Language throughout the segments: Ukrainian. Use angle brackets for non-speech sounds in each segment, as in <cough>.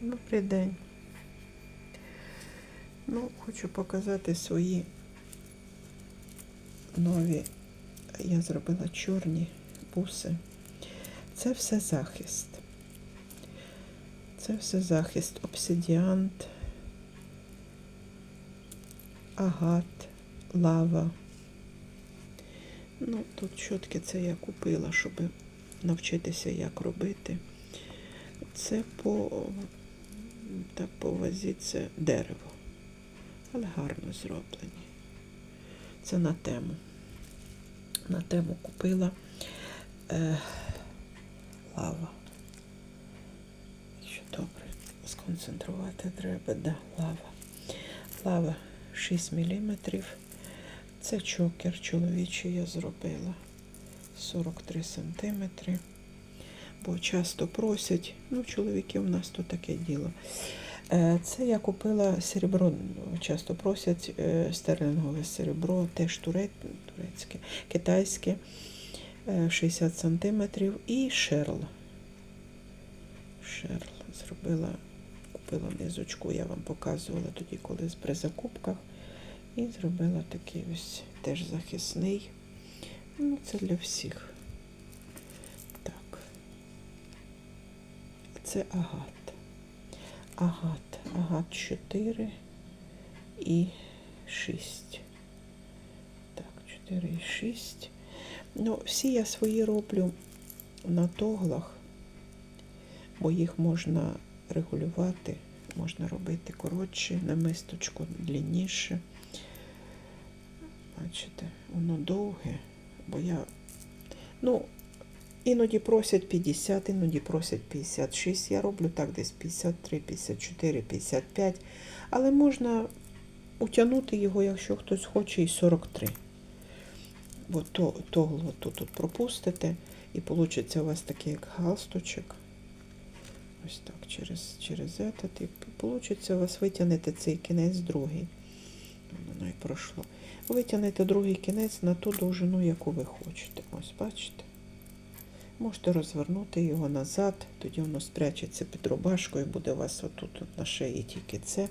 Добрий день. Ну, хочу показати свої нові. Я зробила чорні буси. Це все захист. Це все захист. Обсидіант, агат, лава. Ну, тут чотки це я купила, щоб навчитися, як робити. Це по, так по вазі це дерево, але гарно зроблені. Це на тему. На тему купила е, лава. Що добре, сконцентрувати треба, да, лава. Лава 6 мм. Це чокер чоловічий я зробила 43 сантиметри бо часто просять, ну, чоловіки у нас тут таке діло. Е, Це я купила серебро, часто просять е, стерлінгове серебро, теж турецьке, китайське, е, 60 сантиметрів і шерл. Шерл зробила, купила низочку, я вам показувала тоді колись при закупках. І зробила такий ось теж захисний. Ну, це для всіх. Так. Це агат. Агат. Агат 4 і 6. Так, 4 і 6. Ну, всі я свої роблю на тоглах, бо їх можна регулювати, можна робити коротше, на мисточку длинніше. Бачите, воно довге, бо я. Ну, Іноді просять 50, іноді просять 56. Я роблю так десь 53, 54, 55. Але можна утягнути його, якщо хтось хоче, і 43. Бо то, того тут, тут пропустите, і вийде у вас такий як галстучок. Ось так, через, через этот. І вийде у вас витягнете цей кінець другий. Воно і пройшло. Витягнете другий кінець на ту довжину, яку ви хочете. Ось бачите. Можете розвернути його назад, тоді воно спрячеться під рубашкою, буде у вас отут от на шиї тільки це.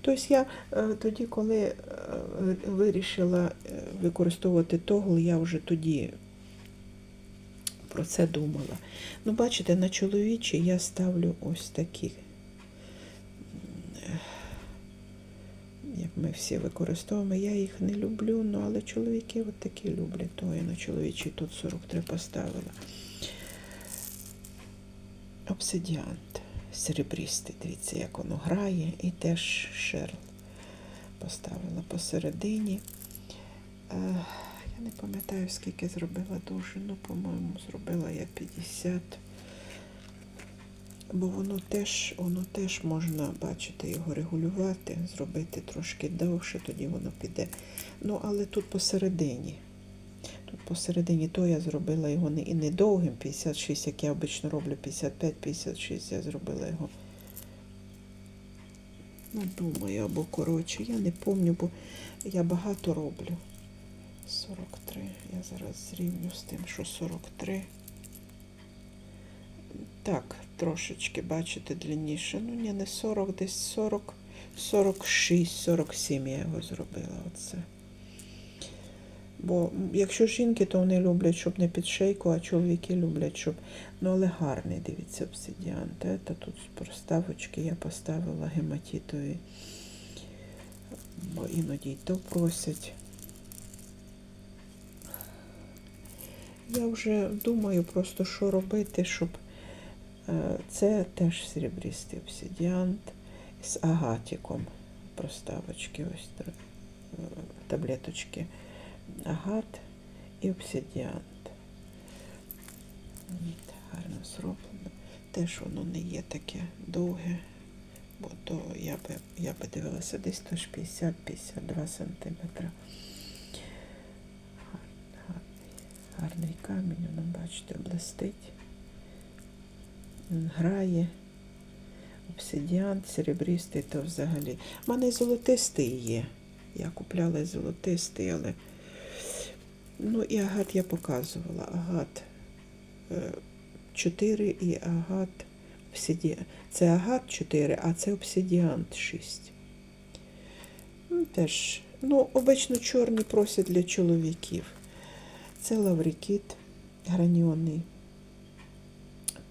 Тобто я е, тоді, коли е, вирішила е, використовувати тогл, я вже тоді про це думала. Ну, бачите, на чоловічі я ставлю ось такі, як ми всі використовуємо. Я їх не люблю, ну, але чоловіки от такі люблять. То я на чоловічий тут 43 поставила. Обсидіант серебристий. Дивіться, як воно грає. І теж шерл поставила посередині. Е, Я не пам'ятаю, скільки зробила довжину, по-моєму, зробила я 50. Бо воно теж, воно теж можна, бачите, його регулювати, зробити трошки довше, тоді воно піде. Ну, але тут посередині. Тут посередині то я зробила його не, і не довгим, 56, як я обично роблю, 55-56, я зробила його. Ну, думаю, або коротше, я не пам'ятаю, бо я багато роблю. 43. Я зараз зрівню з тим, що 43. Так, трошечки, бачите, длинніше. Ну, ні, не 40, десь 40, 46, 47 я його зробила. Оце. Бо якщо жінки, то вони люблять, щоб не під шейку, а чоловіки люблять, щоб. Ну, але гарний, дивіться, обсидіан. Та тут з проставочки я поставила гематітові. Бо іноді й то просять. Я вже думаю просто, що робити, щоб це теж серебристий обсидіант з агатиком. Проставочки, ось е, таблеточки. Агат і обсидіант. Гарно зроблено. Теж воно не є таке довге, бо то я би, я би дивилася десь теж 50-52 сантиметра. Гарний камінь, воно, бачите, блистить. Грає. Обсидіан серебристий, то взагалі. У мене золотистий є. Я купляла золотистий, але. Ну і агат я показувала. Агат 4 і агат обсиді... це агат 4, а це обсидіант 6. Ну, теж, ну, обично чорні просять для чоловіків. Це лаврикіт граньонний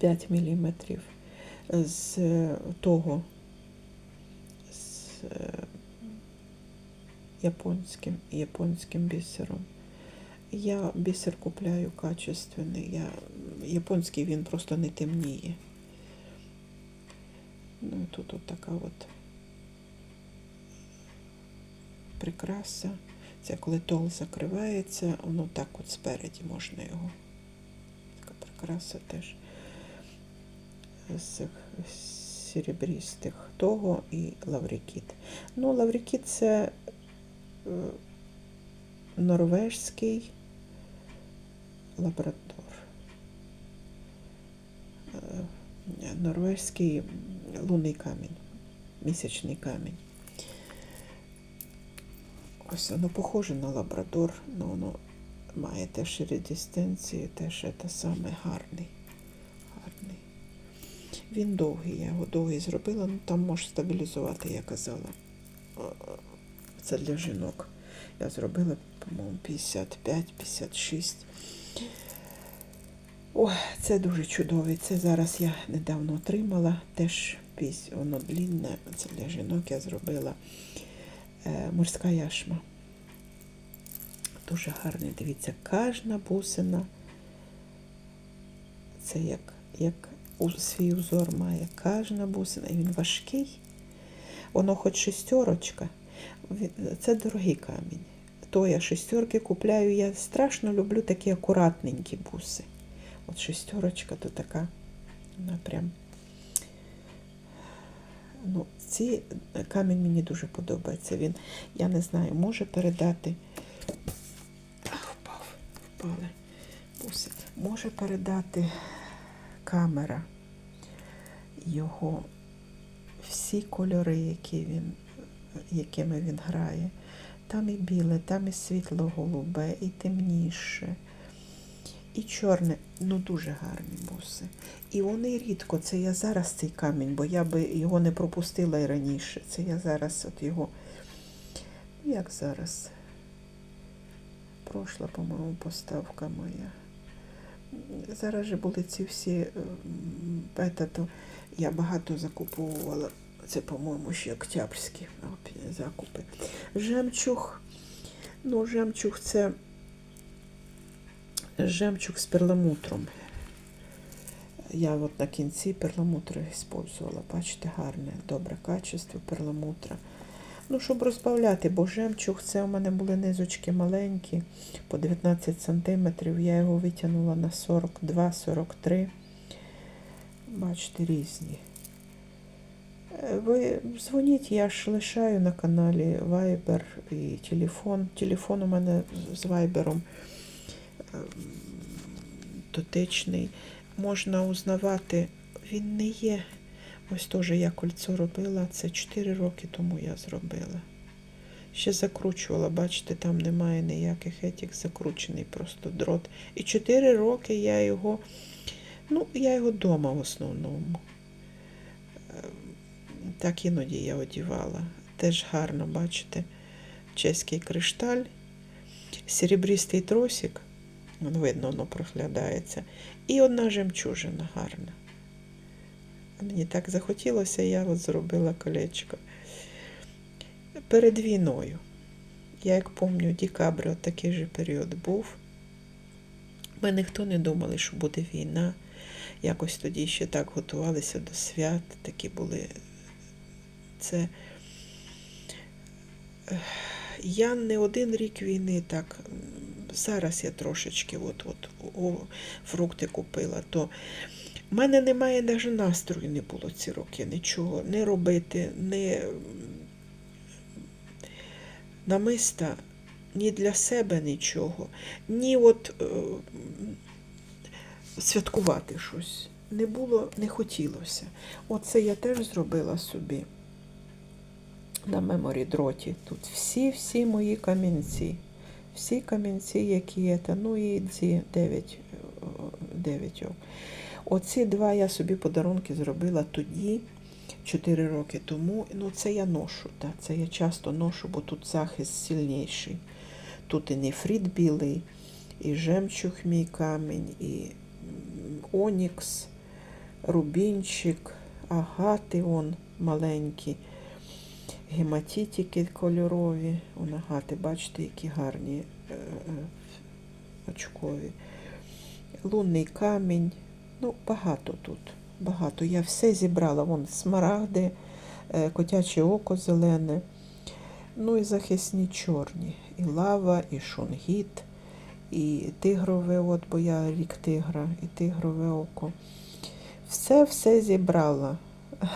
5 мм з е, того з е, японським, японським бісером. Я бісер купляю качественний. Я, японський він просто не темніє. Ну тут от така от прикраса. Це коли тол закривається, воно так от спереді можна його. Така прикраса теж з серебрістих того і лаврикіт. Ну, лаврикіт це е, норвежський лабрадор. Е, Норвежський лунний камінь, місячний камінь. Ось воно похоже на лабрадор, але воно має теж редистенцію, теж це саме гарний. Він довгий, я його довгий зробила, ну там може стабілізувати, я казала. Це для жінок. Я зробила, по-моєму, 55-56. Ой, це дуже чудовий. Це зараз я недавно отримала. Теж пісь, воно длінне. Це для жінок я зробила е, морська яшма. Дуже гарний. Дивіться, кожна бусина. Це як, як свій узор має. Кожна бусина. І він важкий. Воно хоч шестерочка. Він- Це дорогий камінь. То я шестерки купляю. Я страшно люблю такі акуратненькі буси. От шестерочка то така. Вона прям. Ну, ці камінь мені дуже подобається. Він, я не знаю, може передати. А, впав, впали буси. Може передати камера його всі кольори, які він, якими він грає. Там і біле, там і світло-голубе, і темніше. І чорне, ну дуже гарні буси. І вони рідко, це я зараз цей камінь, бо я би його не пропустила і раніше. Це я зараз от його. Ну як зараз? Пройшла, по-моєму, поставка моя. Зараз же були ці всі ем, ета, то я багато закуповувала. Це, по-моєму, ще октябрьські закупи. Жемчуг. Ну, жемчуг це жемчуг з перламутром. Я от на кінці перламутр використовувала. Бачите, гарне, добре качество перламутра. Ну, щоб розбавляти, бо жемчуг це у мене були низочки маленькі, по 19 сантиметрів. Я його витягнула на 42-43. Бачите, різні. Е, Ви дзвоніть, я ж лишаю на каналі Viber і телефон. Телефон у мене з Viber ем, дотичний. Можна узнавати, він не є. Ось теж я кольцо робила, це 4 роки тому я зробила. Ще закручувала, бачите, там немає ніяких етік, закручений просто дрот. І 4 роки я його, ну, я його вдома в основному. Ем, Так іноді я одівала. Теж гарно, бачите, чеський кришталь, серебристий тросик, видно, воно проглядається. І одна жемчужина гарна. Мені так захотілося, я от зробила колечко. Перед війною. Я як пам'ятаю, декабрь, от такий же період був. Ми ніхто не думали, що буде війна. Якось тоді ще так готувалися до свят, такі були. Це я не один рік війни так. Зараз я трошечки от-от фрукти купила, то в мене немає навіть настрою не було ці роки нічого не робити, не намиста ні для себе нічого, ні от е, святкувати щось. Не було, не хотілося. Оце я теж зробила собі на меморі дроті. Тут всі-всі мої камінці. Всі камінці, які є, та ну і ці 9, 9. Оці два я собі подарунки зробила тоді, 4 роки тому. Ну, це я ношу, так, це я часто ношу, бо тут захист сильніший. Тут і нефрит білий, і жемчуг мій камінь, і онікс, рубінчик, агати он маленькі, гематітики кольорові. Он агати, бачите, які гарні е, е, очкові. Лунний камінь. Ну, багато тут. Багато. Я все зібрала. Вон смарагди, е, котяче око зелене. Ну і захисні чорні. І лава, і шунгіт, і тигрове, от, бо я рік тигра, і тигрове око. Все все зібрала. <laughs>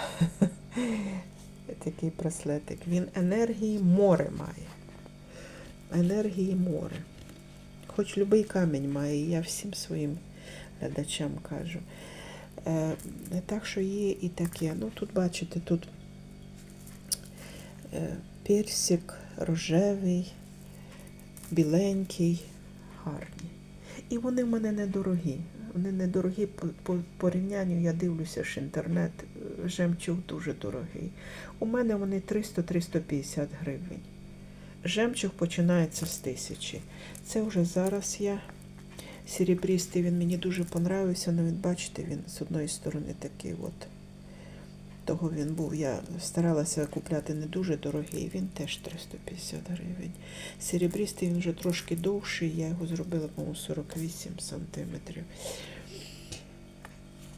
Такий браслетик. Він енергії море має. Енергії море. Хоч любий камінь має, я всім своїм глядачам кажу. Е, так що є і таке. Ну, тут бачите, тут е, персик рожевий, біленький, гарні. І вони в мене недорогі. Вони недорогі по, по порівнянню, я дивлюся ж інтернет, е, жемчуг дуже дорогий. У мене вони 300-350 гривень. Жемчуг починається з тисячі. Це вже зараз я серебристий, він мені дуже понравився, але він, бачите, він з одної сторони такий от. Того він був. Я старалася купляти не дуже дорогий, він теж 350 гривень. Серебристий він вже трошки довший, я його зробила, по-моєму, 48 сантиметрів.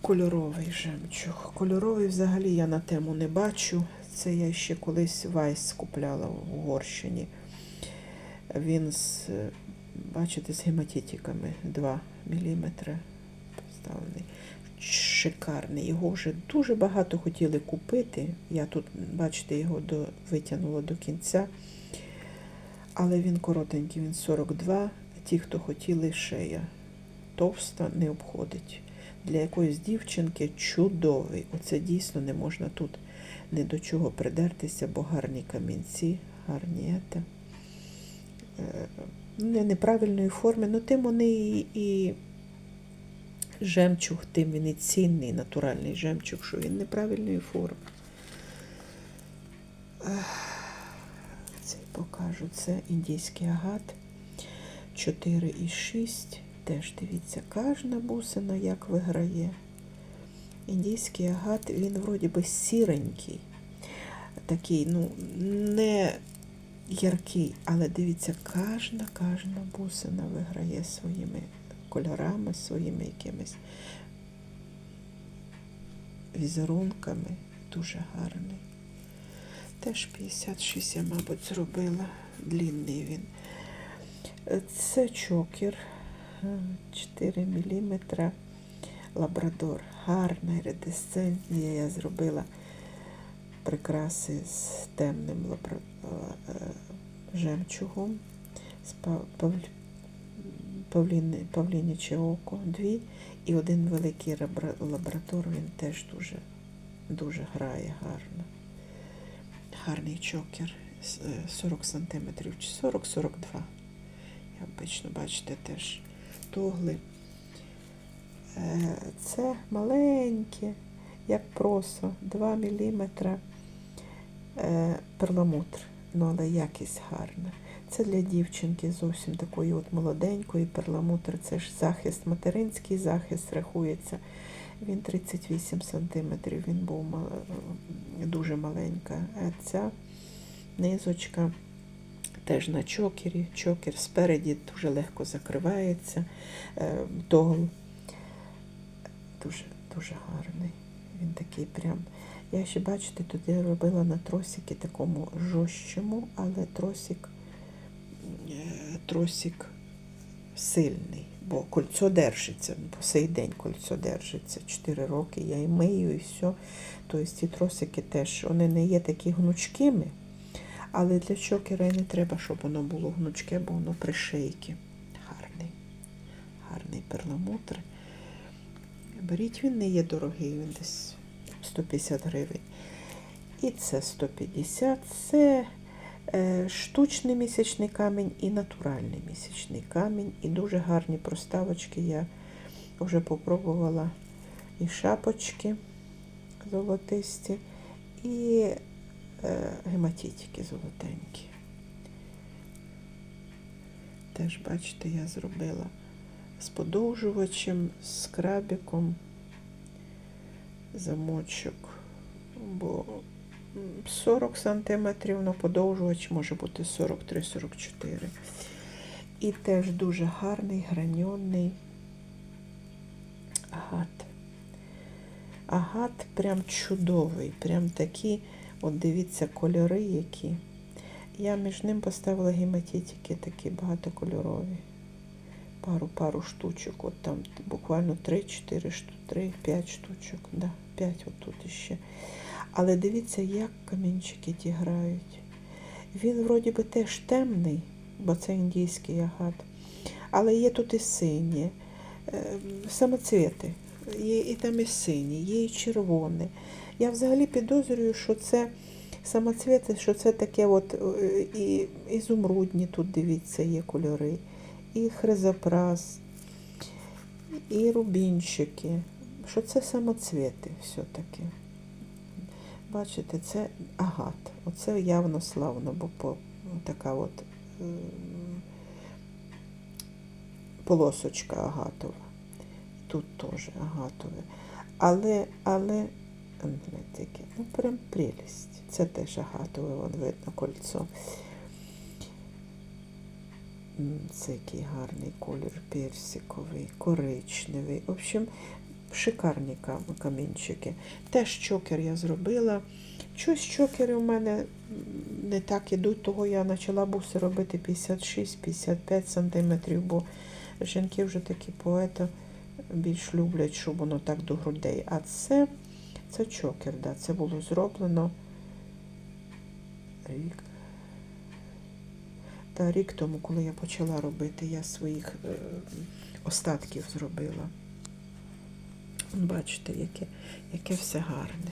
Кольоровий жемчуг. Кольоровий взагалі я на тему не бачу. Це я ще колись Вайс купляла в Угорщині. Він з, бачите, з гематітиками 2 мм поставлений. Шикарний. Його вже дуже багато хотіли купити. Я тут, бачите, його до, витягнула до кінця. Але він коротенький, він 42. Ті, хто хотіли, шея товста, не обходить. Для якоїсь дівчинки чудовий. Оце дійсно не можна тут ні до чого придертися, бо гарні камінці, гарні ета. Не неправильної форми, ну тим вони і, і жемчуг, тим він і цінний натуральний жемчуг, що він неправильної форми. Цей покажу. Це індійський агат 4,6. Теж дивіться, кожна бусина як виграє. Індійський агат, він вроді би сіренький, такий, ну, не яркий, але дивіться, кожна, кожна бусина виграє своїми кольорами, своїми якимись візерунками. Дуже гарний. Теж 56 я, мабуть, зробила. Длінний він. Це чокер 4 мм. Лабрадор. Гарна редесцентні. Я зробила прикраси з темним лабра... е, жемчугом, з пав... пав- павліни... око, дві, і один великий лабра... лабрадор, він теж дуже, дуже грає гарно. Гарний чокер, с- е, 40 сантиметрів, чи 40-42. Я обично, бачите, теж тогли. Е, Це маленьке, як просо, 2 мм перламутр, ну але якість гарна. Це для дівчинки зовсім такої от молоденької перламутр. Це ж захист, материнський захист рахується. Він 38 сантиметрів, він був мал- дуже маленька. А ця низочка теж на чокері. Чокер спереді дуже легко закривається. Е, Тогл дуже, дуже гарний. Він такий прям. Я ще, бачите, тут я робила на тросики такому жорсткому, але тросик, е, тросик сильний, бо кольцо держиться. По сей день кольцо держиться. 4 роки я і мию, і все. Тобто ці тросики теж вони не є такі гнучкими, але для чокера не треба, щоб воно було гнучке, бо воно при шийці. Гарний. Гарний перламутр. Беріть, він не є дорогий, він десь 150 гривень. І це 150. Це е, штучний місячний камінь і натуральний місячний камінь. І дуже гарні проставочки. Я вже попробувала і шапочки золотисті, і е, гематітики золотенькі. Теж, бачите, я зробила з подовжувачем, з крабіком замочок, бо 40 сантиметрів на подовжувач може бути 43-44. І теж дуже гарний граньонний агат. Агат прям чудовий, прям такі, от дивіться, кольори які. Я між ним поставила гематітики такі багатокольорові. Пару пару штучок. От там буквально 3-4 штуки, 3-5 штучок. Да, 5 отут іще. Але дивіться, як камінчики ті грають. Він вроді би теж темний, бо це індійський агат. Але є тут і сині, е, самоцвіти. Є і там і сині, є і червоні. Я взагалі підозрюю, що це самоцвіти, що це таке от е, і ізумрудні тут, дивіться, є кольори, і хризопрас, і рубінчики. Що це самоцвіти все-таки. Бачите, це агат. Оце явно славно, бо по, така от ем, полосочка агатова. Тут теж агатове. Але, але, ну прям прелість. Це теж агатове, вон видно кольцо. Це який гарний колір персиковий, коричневий. В общем, шикарні камінчики. Теж чокер я зробила. Щось чокери у мене не так ідуть, того я почала буси робити 56-55 сантиметрів, бо жінки вже такі поети більш люблять, щоб воно так до грудей. А це, це чокер, да, це було зроблено рік. Та рік тому, коли я почала робити, я своїх е, остатків зробила. Бачите, яке, яке все гарне.